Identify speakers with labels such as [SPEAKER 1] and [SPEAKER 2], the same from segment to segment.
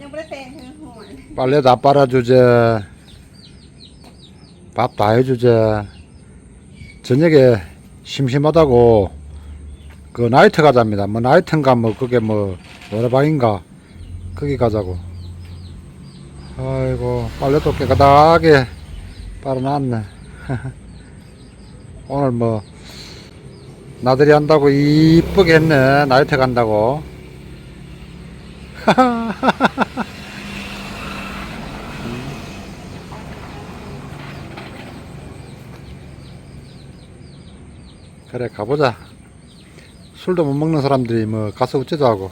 [SPEAKER 1] ยังไม่ได้แปลงคือหัว
[SPEAKER 2] 빨래 다 빨아주제. 밥 다 해주제. 저녁에 심심하다고 그 나이트 가자입니다. 뭐 나이트인가 뭐 그게 뭐 노래방인가 거기 가자고. 아이고 빨래도 깨끗하게 빨아놨네. 오늘 뭐 나들이 한다고 이쁘게 했네. 나이트 간다고. 그래 가보자. 술도 못 먹는 사람들이 뭐 가서 어쩌도 하고.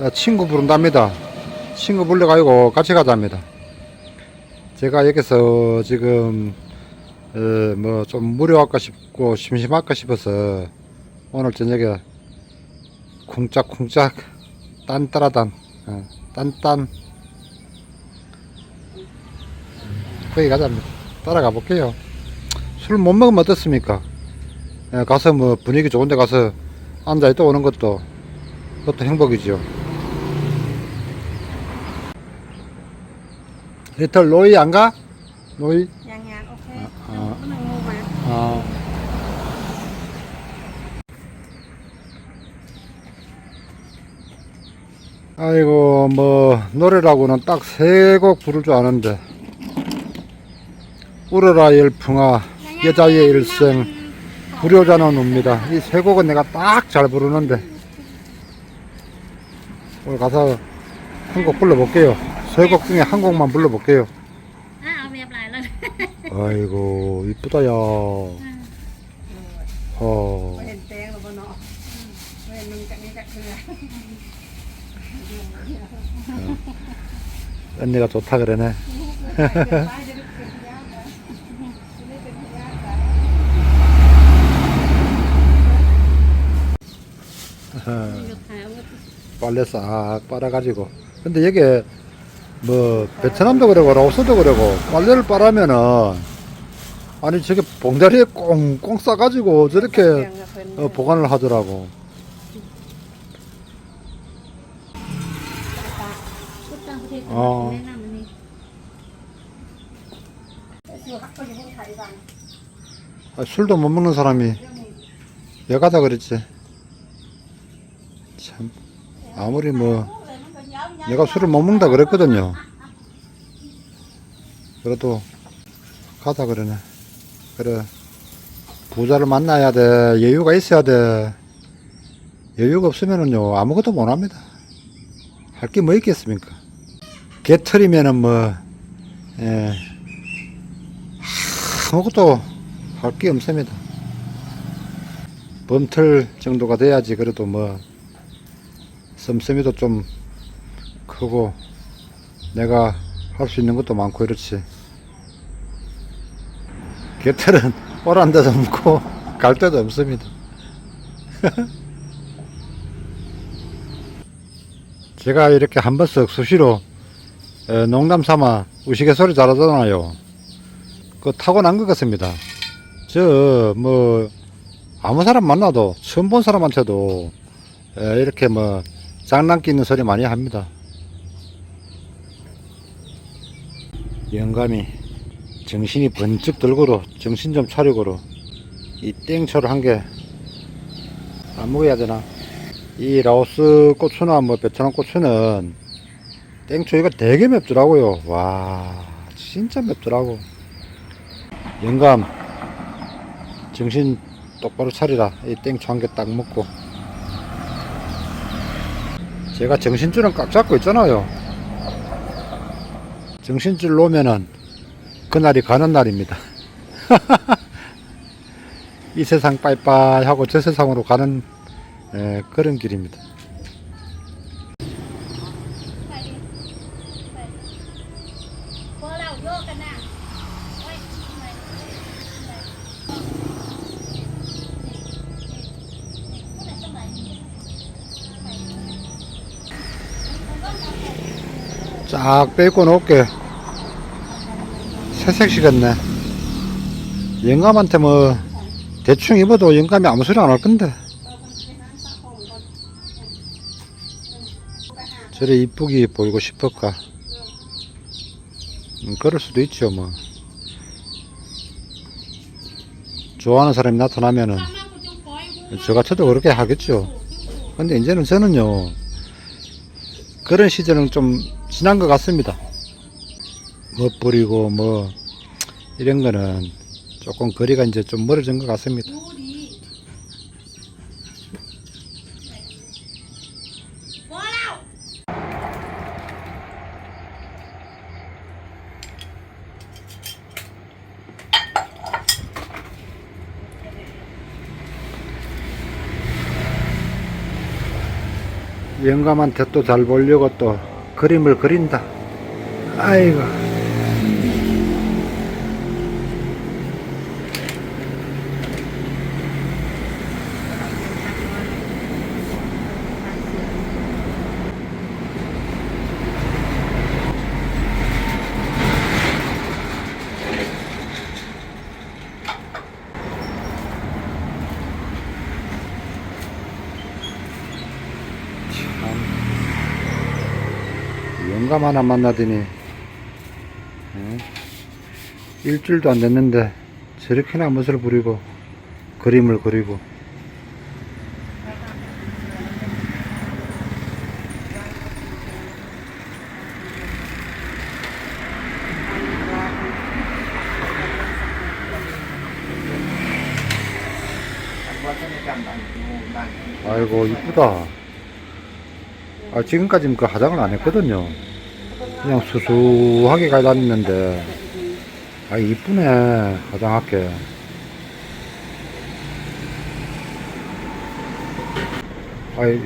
[SPEAKER 2] 야, 친구 부른답니다. 친구 불러가지고 같이 가자합니다. 제가 여기서 지금 어, 뭐좀 무료할까 싶고 심심할까 싶어서 오늘 저녁에 쿵짝쿵짝 딴따라단 어, 딴딴. 거기 가자합니다. 따라가 볼게요. 술 못 먹으면 어떻습니까? 예, 예, 가서 뭐 분위기 좋은데 가서 앉아 있다 오는 것도 그것도 행복이죠. 리털 로이 안 가? 로이?
[SPEAKER 1] 아, 아.
[SPEAKER 2] 아. 아이고 뭐 노래라고는 딱 세 곡 부를 줄 아는데. 울어라 열풍아. 여자의 일생. 불효자는 옵니다. 이 세 곡은 내가 딱 잘 부르는데 오늘 가서 한 곡 불러볼게요. 세 곡 중에 한 곡만 불러볼게요. 아이고 이쁘다 야. 어.
[SPEAKER 1] 어.
[SPEAKER 2] 언니가 좋다 그러네.
[SPEAKER 3] 예.
[SPEAKER 2] 빨래 싹 빨아가지고. 근데 이게 뭐 베트남도 그러고 라오스도 그러고 빨래를 빨으면은 아니 저게 봉다리에 꽁꽁 싸가지고 저렇게 어, 보관을 하더라고.
[SPEAKER 1] 어.
[SPEAKER 2] 아, 술도 못 먹는 사람이 여가다 그랬지. 참 아무리 뭐 내가 술을 못 먹는다 그랬거든요. 그래도 가자 그러네. 그래 부자를 만나야 돼. 여유가 있어야 돼. 여유가 없으면은요 아무것도 못 합니다. 할 게 뭐 있겠습니까? 개털이면은 뭐 예, 아무것도 할 게 없습니다. 범털 정도가 돼야지 그래도 뭐 씀씀이도 좀 크고 내가 할 수 있는 것도 많고 이렇지. 개털은 오란 데도 없고 갈 데도 없습니다. 제가 이렇게 한 번씩 수시로 에, 농담 삼아 우시개소리 잘하잖아요. 그 타고난 것 같습니다. 저 뭐 아무 사람 만나도 처음 본 사람한테도 에, 이렇게 뭐 장난기 있는 소리 많이 합니다. 영감이 정신이 번쩍 들고로 정신 좀 차리고로 이 땡초를 한 개 안 먹어야 되나? 이 라오스 고추나 뭐 베트남 고추는 땡초 이거 되게 맵더라고요. 와 진짜 맵더라고. 영감 정신 똑바로 차리라. 이 땡초 한 개 딱 먹고 제가 정신줄은 꽉 잡고 있잖아요. 정신줄 놓으면은 그날이 가는 날입니다. 이 세상 빠이빠이 하고 저 세상으로 가는 에, 그런 길입니다 쫙 빼고 놓을게 새색시겠네 영감한테 뭐 대충 입어도 영감이 아무 소리 안 할 건데 저래 이쁘게 보이고 싶을까? 음, 그럴 수도 있죠, 뭐. 좋아하는 사람이 나타나면은, 저 같아도 그렇게 하겠죠. 근데 이제는 저는요, 그런 시절은 좀 지난 것 같습니다. 멋부리고 뭐, 이런 거는 조금 거리가 이제 좀 멀어진 것 같습니다. 영감한테 또 잘 보려고 또 그림을 그린다. 아이고. 영감 하나 만나더니 어? 일주일도 안 됐는데 저렇게나 멋을 부리고 그림을 그리고. 아이고 이쁘다. 아 지금까지는 그 화장을 안 했거든요 그냥 수수하게 가 다녔는데 아 이쁘네 화장할게. 아이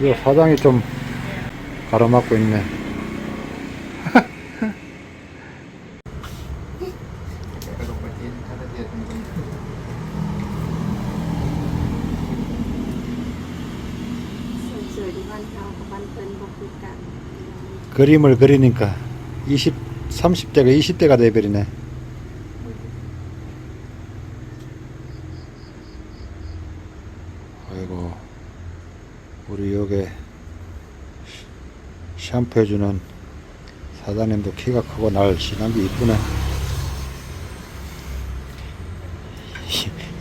[SPEAKER 2] 이 사장이 좀 가로막고 있네 그림을 그리니까 20, 30대가 20대가 돼버리네. 아이고 우리 여기 샴푸 해주는 사장님도 키가 크고 날씬한 게 이쁘네.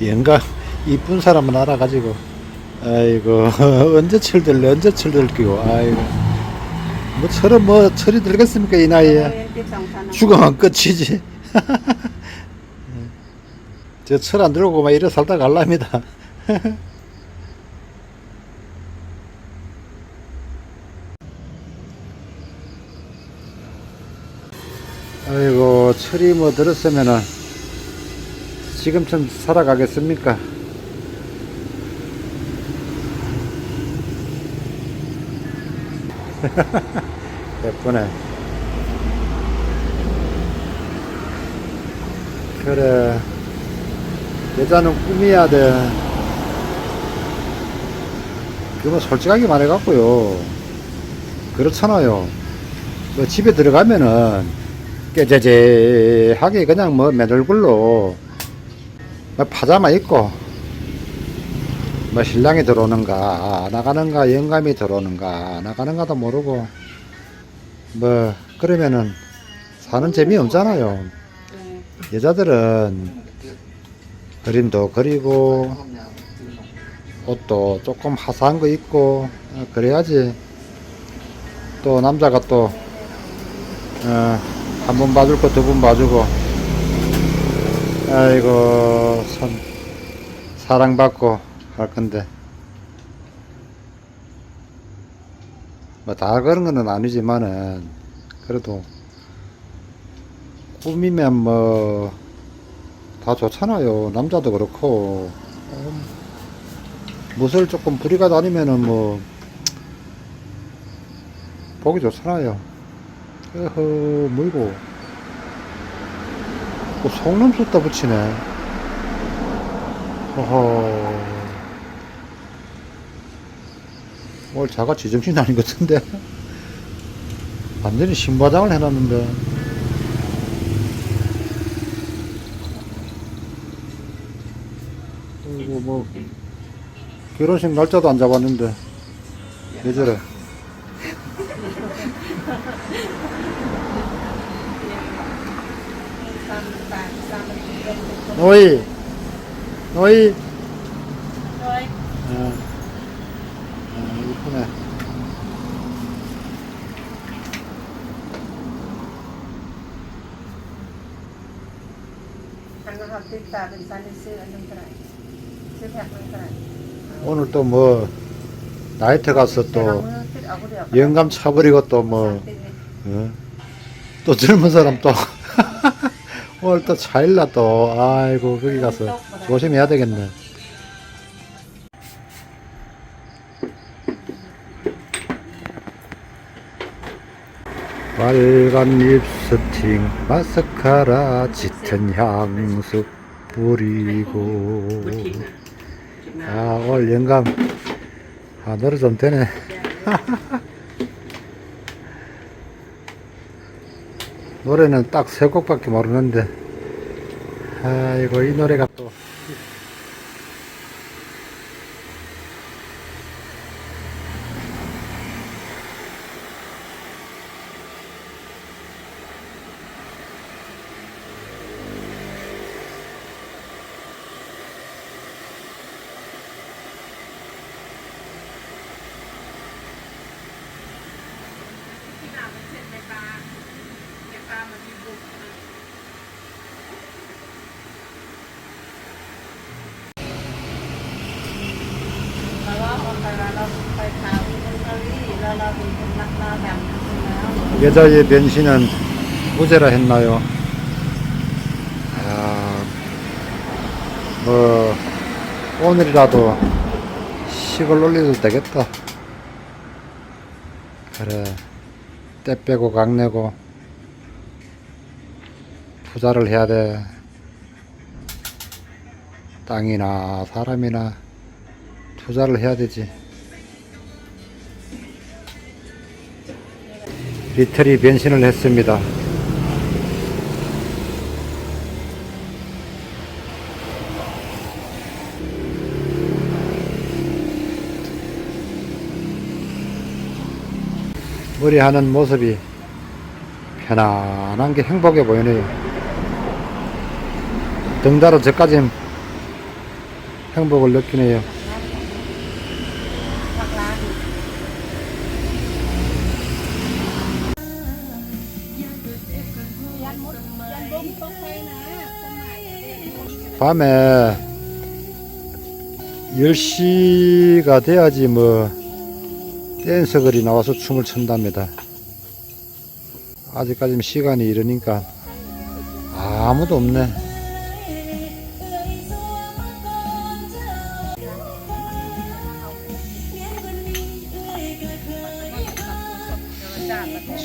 [SPEAKER 2] 영감 이쁜 사람은 알아가지고 아이고 언제 철들래 언제 철들기고 아이고 뭐 철은 뭐 철이 들겠습니까 이 나이에? 죽으면 끝이지. 저 철 안 들고 막 이래 살다 갈랍니다. 아이고 철이 뭐 들었으면은 지금쯤 살아가겠습니까 예쁘네. 그래. 여자는 꿈이야 돼. 그거 솔직하게 말해갖고요. 그렇잖아요. 뭐 집에 들어가면은 깨재재하게 그냥 뭐 맨얼굴로 뭐 파자마 입고 뭐 신랑이 들어오는가 나가는가 영감이 들어오는가 나가는가도 모르고. 뭐 그러면은 사는 재미 없잖아요. 여자들은 그림도 그리고 옷도 조금 화사한 거 입고 어, 그래야지. 또 남자가 또 어, 한번 봐줄 거 두 번 봐주고. 아이고 참. 사랑받고 할 건데. 뭐 다 그런 거는 아니지만은 그래도 꿈이면 뭐 다 좋잖아요. 남자도 그렇고. 어, 무술 조금 부리가 다니면은 뭐 보기 좋잖아요. 어허 물고. 또 속눈 쏟다 붙이네. 허허 오늘 자가 지정신 아닌 것 같은데. 완전히 신바장을 해놨는데. 그리고 뭐 결혼식 날짜도 안 잡았는데. 왜 저래? 노이 노이
[SPEAKER 3] rồi
[SPEAKER 2] 어. 어, 이쁘네 오늘 또 뭐 나이트 가서 또 영감 차버리고 또 뭐또 어? 젊은 사람 또 네. 오늘 또 차일라 또 아이고 거기 가서 네. 조심해야 되겠네. 빨간 립스틱 마스카라 짙은 향수 뿌리고. 아 오늘 영감 아 노래 좀 되네. 노래는 딱 세 곡밖에 모르는데. 아이고 이 노래가 여자의 변신은 무죄라 했나요? 아, 뭐 오늘이라도 식을 올려도 되겠다. 그래, 때 빼고 각 내고 투자를 해야 돼. 땅이나 사람이나 투자를 해야 되지. 리틀이 변신을 했습니다. 머리 하는 모습이 편안한 게 행복해 보이네요. 등다로 저까지 행복을 느끼네요. 밤에 10시가 돼야지 뭐 댄서들이 나와서 춤을 춘답니다. 아직까지는 시간이 이르니까 아무도 없네.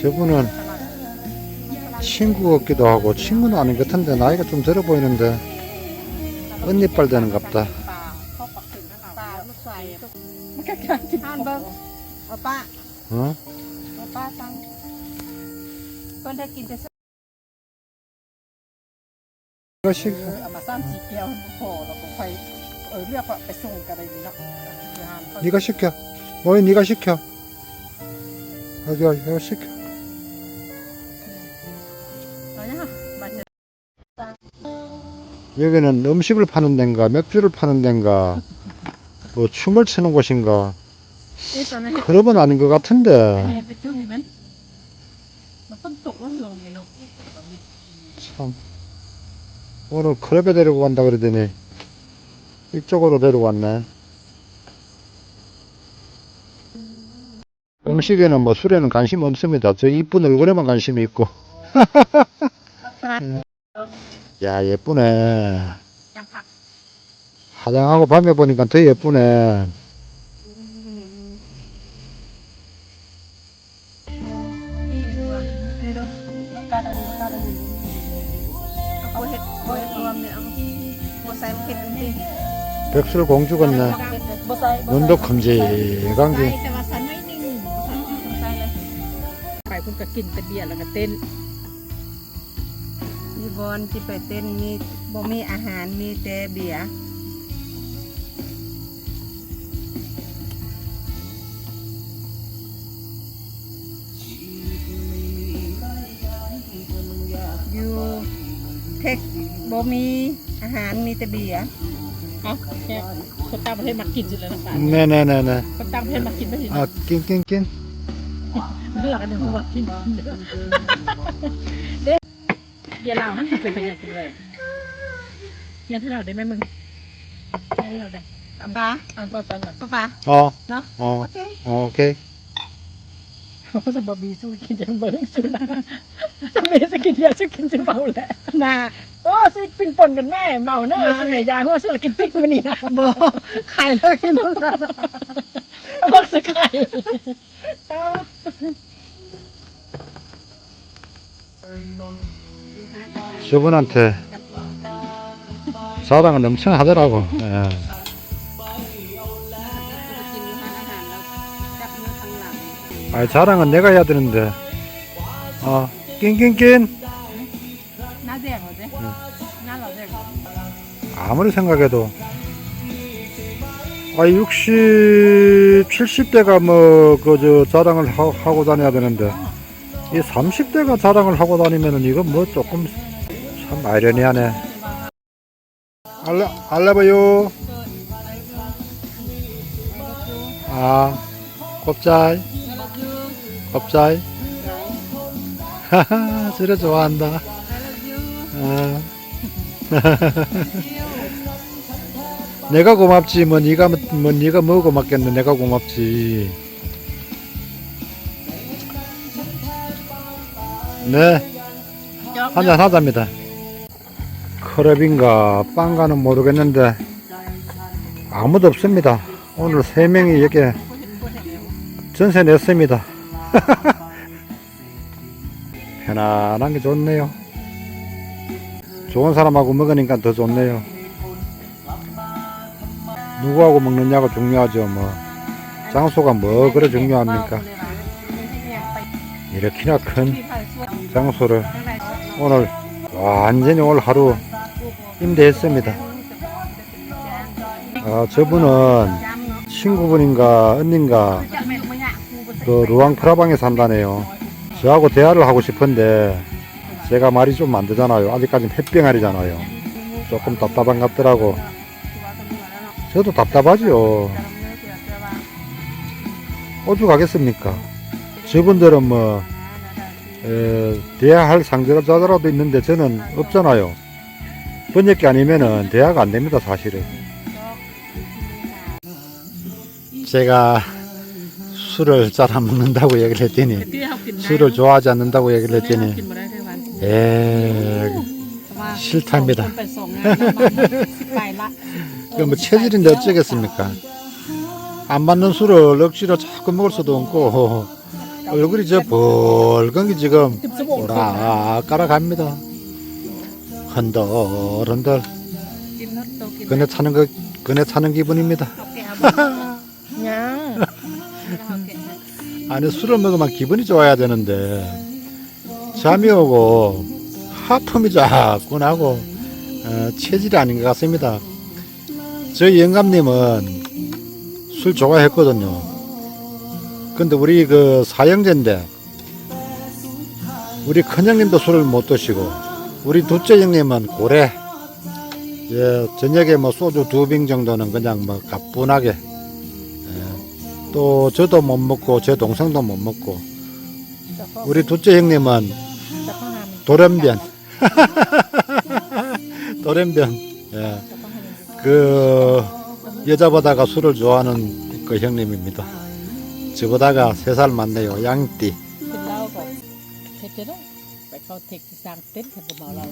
[SPEAKER 2] 저분은 친구 같기도 하고 친구는 아닌 것 같은데 나이가 좀 들어 보이는데 언니빨 되는 갑다.
[SPEAKER 1] เขาปักถึงขนาด
[SPEAKER 3] ป่าลูกใส่
[SPEAKER 1] มันก็การกิน
[SPEAKER 3] ห้านเบิ้งเอาป้า
[SPEAKER 2] 어?
[SPEAKER 3] เอาป้าตังเพิ่นได้กินแต่
[SPEAKER 2] 이것이
[SPEAKER 1] เออเอามาสร้างสีเกียวพอเราก็ไปเออเรียกว่าไปส่งกันอะไรนี่เนาะที่ห้างเขา
[SPEAKER 2] 네가 시켜. 뭐야 네가 시켜. 어디 이거 시켜. 여기는 음식을 파는 데인가 맥주를 파는 데인가 뭐 춤을 추는 곳인가. 그런 건 아닌 것 같은데. 참. 오늘 클럽에 데리고 간다 그러더니 이쪽으로 데리고 왔네. 음식에는 뭐 술에는 관심 없습니다. 저 이쁜 얼굴에만 관심이 있고. 음. 야 예쁘네
[SPEAKER 1] ยังผัก
[SPEAKER 2] 화장하고 밤에 보니까 더 예쁘네
[SPEAKER 1] การอะไรการอะไรเอาเห็ดเอาเห็ดรวมเนี่ยเอาบัวใส่เห็ดจริง
[SPEAKER 2] 백설 공주 같네
[SPEAKER 1] บัวใส่
[SPEAKER 2] 눈도 큼직한 게
[SPEAKER 3] แต่ว่าสันไม่นิ่งสันใส่เลย
[SPEAKER 1] ไปคุณก็กินแต่เบียร์แล้วก็เต้น มี บอลที่ไปเต้นมีบ่มีอาหารมีแต่เบียอยู่เทคบ่มีอาหารมีแต่เบียร์
[SPEAKER 4] อาแค่คนต่างประเทศมากินจุดแล้วนะป้า
[SPEAKER 2] แน่แน่แน่แน่
[SPEAKER 4] คนต่างประเทศมากินไม่ถึง
[SPEAKER 2] อะกินกินกิน
[SPEAKER 4] เลือกกันหนึ่งว่ากินเด้ เยาเราไม่เป็นพยานกันเลยเยาที่เราได้ไหมมึงยาที่เราได้
[SPEAKER 1] ป้าป้า
[SPEAKER 4] อ่านป๊าป๊าก่อน
[SPEAKER 1] ป๊าป๊า
[SPEAKER 2] Oh,
[SPEAKER 1] เนาะ
[SPEAKER 2] อ๋อ
[SPEAKER 1] โอเค
[SPEAKER 2] oh, okay.
[SPEAKER 4] เขาจะบะบีสู้กินจังเบิ้งสู้นะจะไม่สกินยาสู้กินจะเมาแหละนาโอ้สิปิ้งปนกันแม่เมาเนาะสมัยยาหัวสู้กินปิ้งมันนี่นะ
[SPEAKER 1] บอไข่แล้วกินน้อง
[SPEAKER 4] สาวบอกสกาย
[SPEAKER 2] 저분한테 자랑을 엄청 하더라고 예.
[SPEAKER 1] กินอาหารแล้วจับมือข้างหลัง
[SPEAKER 2] 아 자랑은 내가 해야 되는데 아 낑낑낑
[SPEAKER 1] น่าเด็กเหรอเด้น่าเราเด็ก
[SPEAKER 2] 아무리 생각해도 아 60, 70대가 뭐 그 저 자랑을 하, 하고 다녀야 되는데 이 30대가 자랑을 하고 다니면은 이건 뭐 조금 참 아이러니하네. 알라 알라봐요. 아 곱짜이 곱짜이 하하 저래 좋아한다. 아. 내가 고맙지 뭐 네가 뭐 네가 뭐 고맙겠네 내가 고맙지 네 한잔 하답니다 크랩인가 빵가는 모르겠는데 아무도 없습니다. 오늘 세 명이 여기 전세 냈습니다. 편안한 게 좋네요. 좋은 사람하고 먹으니까 더 좋네요. 누구하고 먹느냐가 중요하죠 뭐. 장소가 뭐 그래 중요합니까? 이렇게나 큰 장소를 오늘 완전히 오늘 하루 임대했습니다. 아 저분은 친구분인가 언닌가 그 루앙 프라방에 산다네요. 저하고 대화를 하고 싶은데 제가 말이 좀 안 되잖아요. 아직까지 햇병아리잖아요. 조금 답답한 것 같더라고. 저도 답답하죠 어디 가겠습니까? 저분들은 뭐 에, 대화할 상대자라도 있는데 저는 없잖아요 번역기 아니면은 대화가 안 됩니다, 사실은. 제가 술을 잘 안 먹는다고 얘기를 했더니 술을 좋아하지 않는다고 얘기를 했더니 에 싫답니다. 그뭐 체질인데 어쩌겠습니까? 안 맞는 술을 억지로 자꾸 먹을 수도 없고 얼굴이 저 벌건 게 지금 오락가락 갑니다. 흔들흔들 그네 차는 거 그네 차는 기분입니다. 아니 술을 먹으면 기분이 좋아야 되는데. 잠이 오고 하품이 자꾸 나고 어, 체질이 아닌 것 같습니다. 저희 영감님은 술 좋아했거든요. 근데 우리 그 사형제인데 우리 큰형님도 술을 못 드시고 우리 둘째 형님은 고래. 예, 저녁에 뭐 소주 두 병 정도는 그냥 뭐 가뿐하게. 예, 또 저도 못 먹고 제 동생도 못 먹고. 우리 둘째 형님은 도련변. 도련변. 예. 그 여자보다가 술을 좋아하는 그 형님입니다. 저보다가 세 살 많네요. 양띠.
[SPEAKER 4] 그 เหล้าก่อนเฮ็ดจะได้ไปเข้าเทคที่สร้างเต็นท์เพิ่นก็เมาเรา